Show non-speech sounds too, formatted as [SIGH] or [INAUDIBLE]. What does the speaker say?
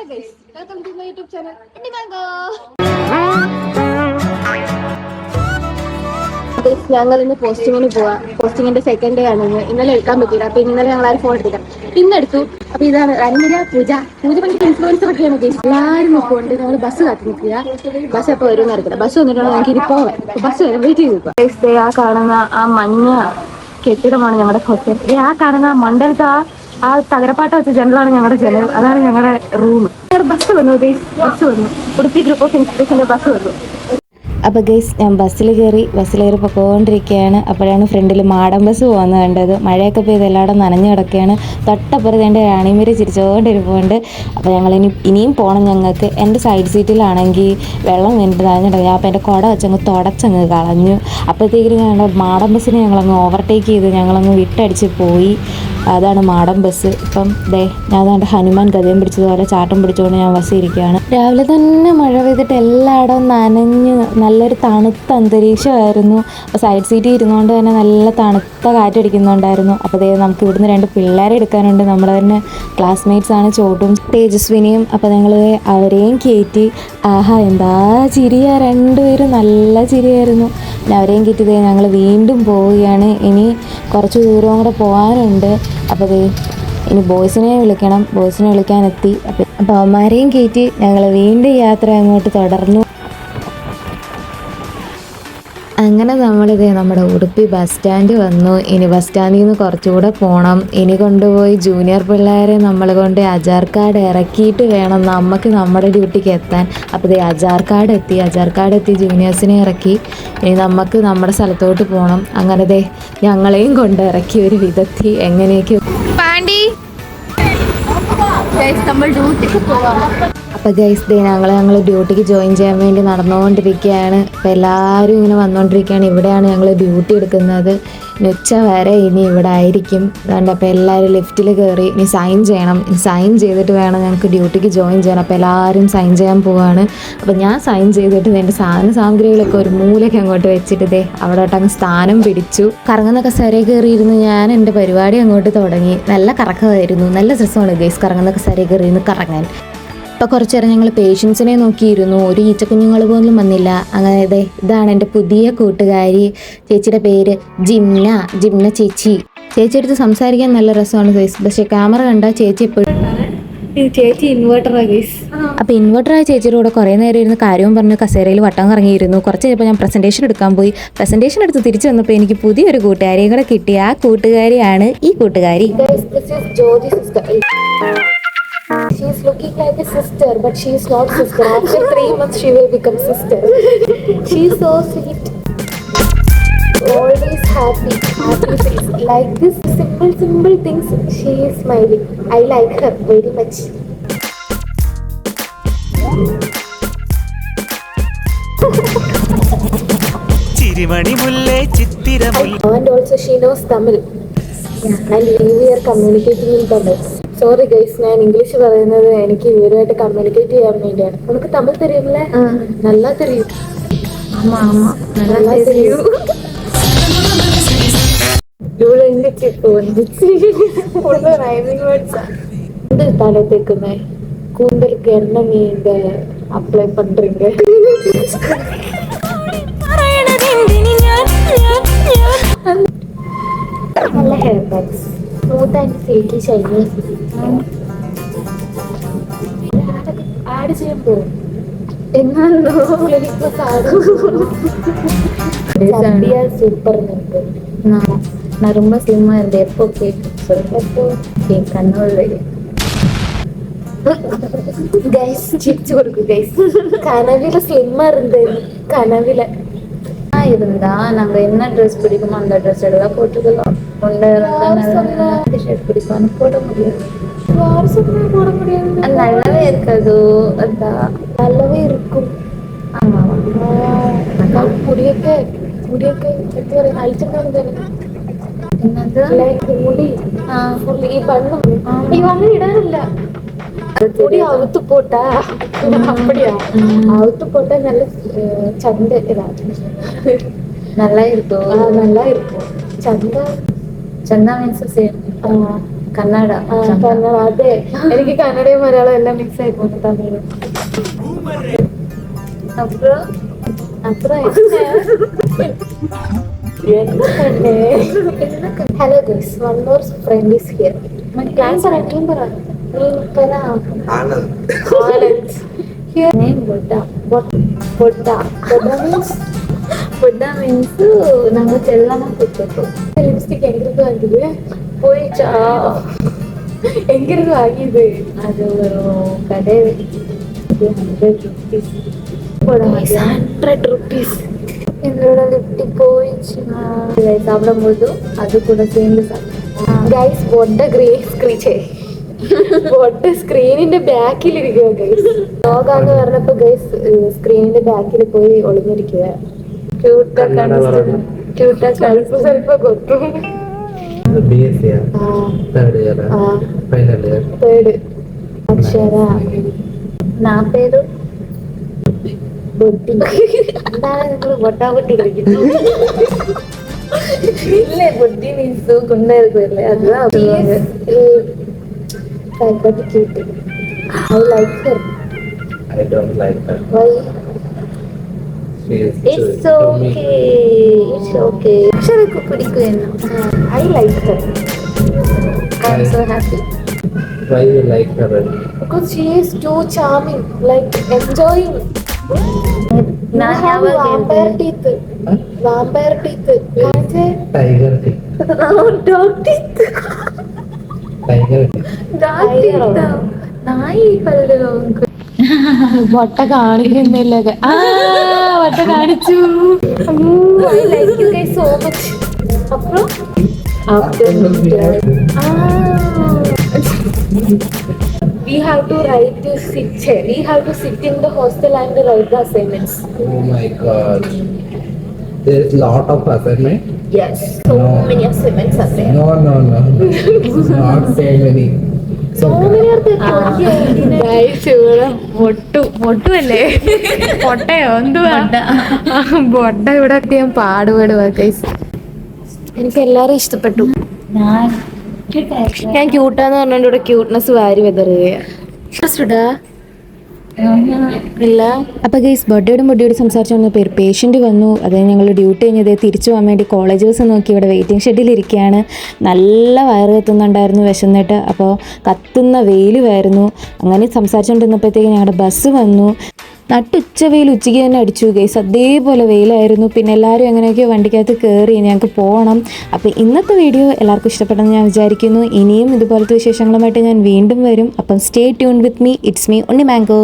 Hello welcome to my YouTube channel, channel mango ഞങ്ങൾ ഇന്ന് പോസ്റ്റിങ്ങിന് പോവാ. പോസ്റ്റിങ്ങിന്റെ സെക്കൻഡ് ഡേ ആണ് ഇന്ന്. ഇന്നലെ എടുക്കാൻ പറ്റില്ല അപ്പൊ ഇന്നലെ ഞങ്ങൾ ആരും ഫോൺ എടുത്തില്ല. ഇന്ന് എടുത്തു. അപ്പൊ ഇതാണ് റൺമിര പൂജ. പൂജ പണിക്ക് ഇൻഫ്ലുവൻസർ ഒക്കെയാണ് ഉദ്ദേശിച്ചത് എല്ലാവരും നിൽക്കുന്നുണ്ട് ഞങ്ങൾ ബസ് കാത്തി നിൽക്കുക. ബസ് എപ്പോ വരും അറിയത്തില്ല. ബസ് വന്നിട്ടാണ് ഞങ്ങൾക്ക് ഇനി ബസ് വരെ. വെയിറ്റ് ചെയ്ത് Guys, ആ കാണുന്ന ആ മഞ്ഞ കെട്ടിടമാണ് ഞങ്ങളുടെ ദേ ആ കാണുന്ന ആ ആ ആ തകരപ്പാട്ട വെച്ച ജനലാണ് ഞങ്ങളുടെ ജനൽ. അതാണ് ഞങ്ങളുടെ റൂം ബസ് വന്നു ബസ് വന്നു. ഉടുപ്പി ഗ്രൂപ്പ് ഓഫ് ഇൻസ്പിറേഷന്റെ ബസ് വന്നു. അപ്പോൾ ഗൈസ് ഞാൻ ബസ്സിൽ കയറി ബസ്സിൽ കയറി പൊക്കോണ്ടിരിക്കുകയാണ് അപ്പോഴാണ് ഫ്രണ്ടിൽ മാടൻ ബസ് പോകുന്നത് കണ്ടത്. മഴയൊക്കെ പെയ്ത് എല്ലായിടും നനഞ്ഞു കിടക്കുകയാണ്. തൊട്ടപ്പുറത്ത് എന്റെ റാണിമേരി ചിരിച്ചുകൊണ്ടിരിപ്പുണ്ട് അപ്പോൾ ഞങ്ങൾ ഇനി ഇനിയും പോകണം ഞങ്ങൾക്ക്. എന്റെ സൈഡ് സീറ്റിലാണെങ്കിൽ വെള്ളം നനഞ്ഞിട്ടുണ്ട് ഞാൻ അപ്പോൾ എന്റെ കുട വെച്ചങ്ങ് തുടച്ചങ്ങ് കളഞ്ഞു. അപ്പോഴത്തേക്കും ഞങ്ങളുടെ മാടൻ ബസ്സിനെ ഞങ്ങളങ്ങ് ഓവർടേക്ക് ചെയ്ത് ഞങ്ങളങ്ങ് വിട്ടടിച്ച് പോയി. അതാണ് മാടം ബസ്. ഇപ്പം ദേ ഞാൻ അതാണ്ട് ഹനുമാൻ ഗതയും പിടിച്ചതുപോലെ ചാട്ടം പിടിച്ചുകൊണ്ട് ഞാൻ ബസ്സിൽ ഇരിക്കുകയാണ്. രാവിലെ തന്നെ മഴ പെയ്തിട്ട് എല്ലായിടവും നനഞ്ഞ് നല്ലൊരു തണുത്ത അന്തരീക്ഷമായിരുന്നു. സൈഡ് സീറ്റിൽ ഇരുന്നുകൊണ്ട് തന്നെ നല്ല തണുത്ത കാറ്റടിക്കുന്നുണ്ടായിരുന്നു അപ്പോൾ ദേ നമുക്ക് ഇവിടുന്ന് രണ്ട് പിള്ളേരെ എടുക്കാനുണ്ട്. നമ്മുടെ തന്നെ ക്ലാസ്മേറ്റ്സ് ആണ് ചോട്ടും തേജസ്വിനിയും. അപ്പോൾ നിങ്ങൾ അവരെയും കയറ്റി ആഹാ എന്താ ചിരിയാ. രണ്ടുപേരും നല്ല ചിരിയായിരുന്നു. അവരെയും കിട്ടി ഞങ്ങൾ വീണ്ടും പോവുകയാണ്. ഇനി കുറച്ച് ദൂരം കൂടെ പോകാനുണ്ട് അപ്പോൾ ഇനി ബോയ്സിനെ വിളിക്കണം. ബോയ്സിനെ വിളിക്കാനെത്തി അപ്പോൾ അപ്പോൾ അവന്മാരെയും കയറ്റി ഞങ്ങൾ വീണ്ടും യാത്ര അങ്ങോട്ട് തുടർന്നു. അങ്ങനെ നമ്മളിത് നമ്മുടെ ഉടുപ്പി ബസ് സ്റ്റാൻഡ് വന്നു. ഇനി ബസ് സ്റ്റാൻഡിൽ നിന്ന് കുറച്ചുകൂടെ പോകണം ഇനി കൊണ്ടുപോയി ജൂനിയർ പിള്ളേരെ നമ്മൾ കൊണ്ട് അജാർ കാർഡ് ഇറക്കിയിട്ട് വേണം നമുക്ക് നമ്മുടെ ഡ്യൂട്ടിക്ക് എത്താൻ. അപ്പോൾ ഇത് അജാർ കാർഡ് എത്തി. അജാർ കാർഡ് എത്തി ജൂനിയേഴ്സിനെ ഇറക്കി. ഇനി നമുക്ക് നമ്മുടെ സ്ഥലത്തോട്ട് പോകണം അങ്ങനെ ദേ ഞങ്ങളെയും കൊണ്ട് ഇറക്കി ഒരു വിധത്തി. എങ്ങനെയൊക്കെ പാണ്ടി. നമ്മൾ ഡ്യൂട്ടിക്ക് പോവാം. അപ്പോൾ ഗൈസ് ദേ ഞങ്ങൾ ഞങ്ങൾ ഡ്യൂട്ടിക്ക് ജോയിൻ ചെയ്യാൻ വേണ്ടി നടന്നുകൊണ്ടിരിക്കുകയാണ് അപ്പോൾ എല്ലാവരും ഇങ്ങനെ വന്നുകൊണ്ടിരിക്കുകയാണ് ഇവിടെയാണ് ഞങ്ങൾ ഡ്യൂട്ടി എടുക്കുന്നത്. ഉച്ച വരെ ഇനി ഇവിടെ ആയിരിക്കും. അതുകൊണ്ട് അപ്പോൾ എല്ലാവരും ലിഫ്റ്റിൽ കയറി ഇനി സൈൻ ചെയ്യണം. സൈൻ ചെയ്തിട്ട് വേണം ഞങ്ങൾക്ക് ഡ്യൂട്ടിക്ക് ജോയിൻ ചെയ്യണം അപ്പോൾ എല്ലാവരും സൈൻ ചെയ്യാൻ പോവുകയാണ് അപ്പോൾ ഞാൻ സൈൻ ചെയ്തിട്ട് എന്റെ സാധന സാമഗ്രികളൊക്കെ ഒരു മൂലയ്ക്ക് അങ്ങോട്ട് വെച്ചിട്ട് ദേ അവിടെ അങ്ങ് സ്ഥാനം പിടിച്ചു. കറങ്ങുന്ന കസേരയിൽ കയറിയിരുന്ന് ഞാൻ. എന്റെ പരിപാടി അങ്ങോട്ട് തുടങ്ങി. നല്ല കറക്കമായിരുന്നു. നല്ല രസമാണ് ഗൈസ് കറങ്ങുന്ന കസേരയിൽ കയറിയിരുന്ന് കറങ്ങാൻ. അപ്പോൾ കുറച്ച് നേരം ഞങ്ങൾ പേഷ്യൻസിനെ നോക്കിയിരുന്നു. ഒരു ഈച്ചക്കുഞ്ഞുങ്ങൾ പോലും വന്നില്ല. അങ്ങനെ അതെ ഇതാണ് എന്റെ പുതിയ കൂട്ടുകാരി. ചേച്ചിയുടെ പേര് ജിംന ജിംന ചേച്ചി. ചേച്ചി അടുത്ത് സംസാരിക്കാൻ നല്ല രസമാണ് ഗൈസ് പക്ഷേ ക്യാമറ കണ്ടാൽ ചേച്ചി എപ്പോഴും ചേച്ചി ഇൻവേർട്ടറാ ഗൈസ് അപ്പോൾ ഇൻവേർട്ടറായ ചേച്ചിയുടെ കൂടെ കുറേ നേരം ഇരുന്ന് കാര്യവും പറഞ്ഞ് കസേരയിൽ വട്ടം കറങ്ങിയിരുന്നു. കുറച്ച് കഴിഞ്ഞപ്പോൾ ഞാൻ പ്രസന്റേഷൻ എടുക്കാൻ പോയി. പ്രസന്റേഷൻ എടുത്ത് തിരിച്ചു വന്നപ്പോൾ എനിക്ക് പുതിയൊരു കൂട്ടുകാരിയും കൂടെ കിട്ടി. ആ കൂട്ടുകാരിയാണ് ഈ കൂട്ടുകാരി. Guys, sister. She is looking like a sister, but she is not sister. After three months, she will become sister. she is so sweet. Always happy, happy face. Like this simple, simple things, she is smiling. I like her very much. ചിരിമണി മുല്ലേ ചിത്തിരമുല്ല And also she knows Tamil. And we are communicating in Tamil. Sorry guys ഞാൻ English പറയുന്നത് എനിക്ക് ഇവരുമായിട്ട് communicate ചെയ്യാൻ വേണ്ടിയാണ് ഉനക്ക് തമിഴ് തെരിയുമല്ലേ നല്ല തെരിയും நல்லா தெரியும் இவ்வளோ இருந்துச்சு இப்போ வந்துச்சு ஒன்றும் ரைமிங் வேர்ட்ஸ் கூந்தல் தலை தேக்குமே கூந்தலுக்கு என்ன நீ இந்த அப்ளை பண்றீங்க നല്ല hair bags smooth and silky shiny add ചെയ്യുമ്പോ എന്നാണോ சந்தியா சூப்பர் இருக்கு நான் நான் ரொம்ப ஸ்லிம்மாக இருந்தேன் எப்போ கேட்டு எப்போ என் கண்ணோட கைஸ் சிரிச்சு கொடுக்கு கைஸ் கனவில ஸ்லிம்மா இருந்தது கனவில இருந்தா நாங்க என்ன ட்ரெஸ் பிடிக்குமோ அந்த ட்ரெஸ் எல்லாம் போட்டுக்கலாம் ஒன்று இருந்தா ஷர்ட் பிடிக்கும்னு போட முடியாது யாரு சொன்னா போட முடியாது அது நல்லாவே இருக்காது அதான் நல்லாவே இருக்கும் ஆமா நான் മുടിയൊക്കെ മുടിയൊക്കെ എന്താ പറയാ അഴിച്ചിട്ടുണ്ടെന്ന് என்னது ലൈക്ക് മുടി ஆ, full ഈ ബണ്ണും ഈ അങ്ങനെ ഇടാനില്ല മുടി അവുത്ത് പോട്ടാ அப்படியா அவுத்து போட்டா நல்ல அஹ், சண்டை இதாகும் நல்லா இருக்கும் ஆ, நல்லா இருக்கும் சண்டை சந்தா மீன்ஸ் சேம் ஆ, കന്നഡ ആ, കന്നഡ അതെ എനിക്ക് കന്നഡയും മലയാളം എല്ലാം മിക്സ് ആയി പോകുന്നു തമിഴ് അപ്പുറം അത്ര hello guys one more friend is here class പറ ടീം പറ നീ പറ ആനന്ദ് ഹിയർ హ్యూర్ నేమ్ బొడ్డ బొట్ట బొడ్డ బొడ్డ మీన్స్ బొడ్డ మీన్స్ ನಂಗೆ ಚೆಲ್ಲನ ಕೊಟ್ಟಿತ್ತು ಲಿಪ್ಸ್ಟಿಕ್ ಹೆಂಗಿರ್ದು ಆಗಿದೆ ಪೋಯಿ ಚಾ ಹೆಂಗಿರ್ದು ಆಗಿದೆ ಅದು ಕಡೆ ಹಂಡ್ರೆಡ್ ರುಪೀಸ್ ಹಂಡ್ರೆಡ್ ರುಪೀಸ್ ఇందులో లిప్టిక్ పోయించిన. సాపడం పోదు అది కూడా సేమ్ గైస్ బొడ్డ గ్రే స్క్రీచే പൊട്ട് സ്ക്രീനിന്റെ ബാക്കിലിരിക്കുക ഗൈസ് ലോകാന്ന് പറഞ്ഞപ്പോ ഗൈസ് സ്ക്രീനിന്റെ ബാക്കിൽ പോയി ഒളിഞ്ഞിരിക്കുക [LAUGHS] [LAUGHS] ഇല്ലേ ബുദ്ധി മീൻസ് സൂക്കുണ്ടായിരിക്കും അല്ലേ അതാ I got Katie. I like her. I don't like her. Why? It's okay. It's okay. Sure, I like her. I like her. I'm so happy. Why you like her? Because she is too charming. Like enjoying. You have vampire teeth. Vampire teeth. Tiger teeth. [LAUGHS] No, dog teeth. [LAUGHS] വട്ട കാണിക്കുന്നില്ല ആ വട്ട കാണിച്ചു so much അപ്പുറം we have to write to sit chair. we have to sit in the hostel and write the assignments Oh my god. There is lot of assignment. Yes. So No. many assignments are there. No, no, no. [LAUGHS] Not so many. so many are there. Guys ഇവിടെ പൊട്ടു പൊട്ടുമല്ലേ പൊട്ടയോ എന്തുവാ? പൊട്ട ഇവിടെ ഒക്കെ ഞാൻ പാടുപെടുവാ guys എനിക്ക് എല്ലാരും ഇഷ്ടപ്പെട്ടു. ഞാൻ ക്യൂട്ടാന്ന് പറഞ്ഞോണ്ട് ഇവിടെ ക്യൂട്ട്നെസ് വാരി വെതറുകയാ. ഇല്ല. അപ്പോൾ ഗൈസ് ബർത്ത്ഡേയുടെ മുടിയോട് സംസാരിച്ചു വന്ന പേര് പേഷ്യന്റ് വന്നു. അതായത് ഞങ്ങൾ ഡ്യൂട്ടി കഴിഞ്ഞത് തിരിച്ചു പോകാൻ വേണ്ടി കോളേജ് ബസ് നോക്കി ഇവിടെ വെയിറ്റിംഗ് ഷെഡിൽ ഇരിക്കുകയാണ് നല്ല വയറ് കത്തുന്നുണ്ടായിരുന്നു വിശന്നിട്ട്. അപ്പോൾ കത്തുന്ന വെയിലുമായിരുന്നു അങ്ങനെ സംസാരിച്ചുകൊണ്ടിരുന്നപ്പോഴത്തേക്ക് ഞങ്ങളുടെ ബസ് വന്നു. നട്ടുച്ച വെയിൽ ഉച്ചയ്ക്ക് തന്നെ അടിച്ചു ഗൈസ് അതേപോലെ വെയിലായിരുന്നു. പിന്നെ എല്ലാവരും എങ്ങനെയൊക്കെയോ വണ്ടിക്കകത്ത് കയറി ഞങ്ങൾക്ക് പോകണം അപ്പോൾ ഇന്നത്തെ വീഡിയോ എല്ലാവർക്കും ഇഷ്ടപ്പെട്ടെന്ന് ഞാൻ വിചാരിക്കുന്നു. ഇനിയും ഇതുപോലത്തെ വിശേഷങ്ങളുമായിട്ട് ഞാൻ വീണ്ടും വരും. അപ്പം stay tune with me it's me Unni mango